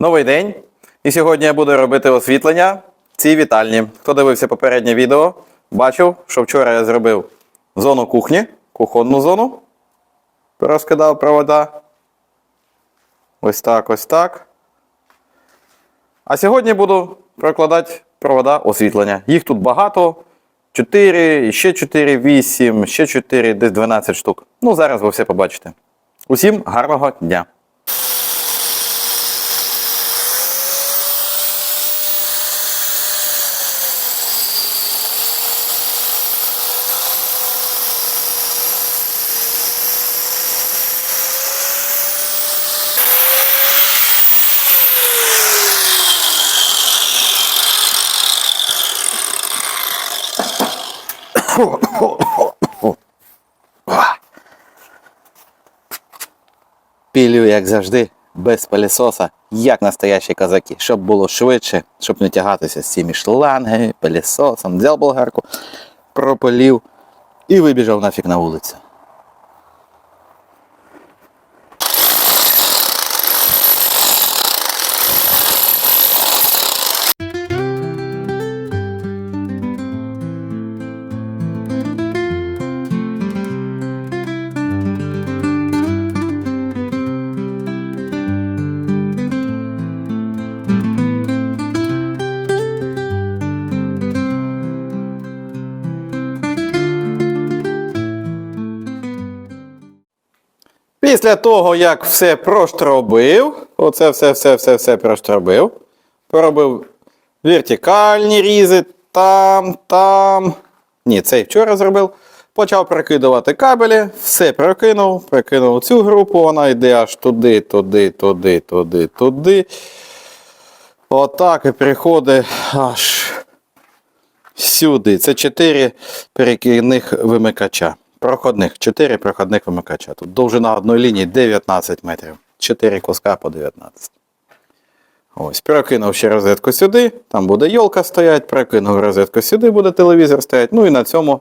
Новий день. І сьогодні я буду робити освітлення цій вітальні. Хто дивився попереднє відео, бачив, що вчора я зробив зону кухні, кухонну зону. Розкидав провода. Ось так, ось так. А сьогодні буду прокладати провода освітлення. Їх тут багато. 4, ще 4, 8, ще 4, десь 12 штук. Ну, зараз ви все побачите. Усім гарного дня! Пілю, як завжди, без пилісоса, як настоящі козаки, щоб було швидше, щоб не тягатися з цими шлангами, пилісосом, взяв болгарку, пропилів і вибіжав нафіг на вулицю. Після того, як все проштробив, оце все, все, все, все проштробив, поробив вертикальні різи, там, там. Ні, цей вчора зробив. Почав прокидувати кабелі, все прокинув, прокинув цю групу, вона йде аж туди, туди, туди, туди, туди. Отак і приходить аж сюди. Це 4 перекидних вимикача. Проходних, 4 проходних вимикача. Тут довжина одної лінії 19 метрів. 4 куска по 19. Ось, прокинув ще розетку сюди, там буде йолка стоять, прокинув розетку сюди, буде телевізор стоять. Ну і на цьому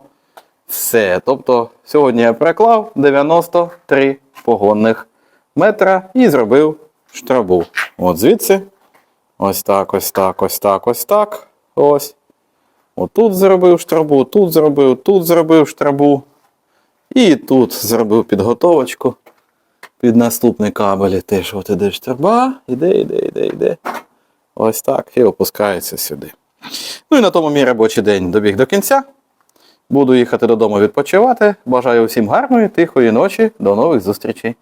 все. Тобто сьогодні я проклав 93 погонних метра і зробив штрабу. От звідси. Ось так, ось так, ось так, ось так. Ось. Отут зробив штрабу, тут зробив, тут зробив штрабу. І тут зробив підготовочку під наступний кабель. Теж от іде штраба, іде, іде, іде, іде. Ось так. І опускається сюди. Ну і на тому мій робочий день добіг до кінця. Буду їхати додому відпочивати. Бажаю всім гарної, тихої ночі. До нових зустрічей.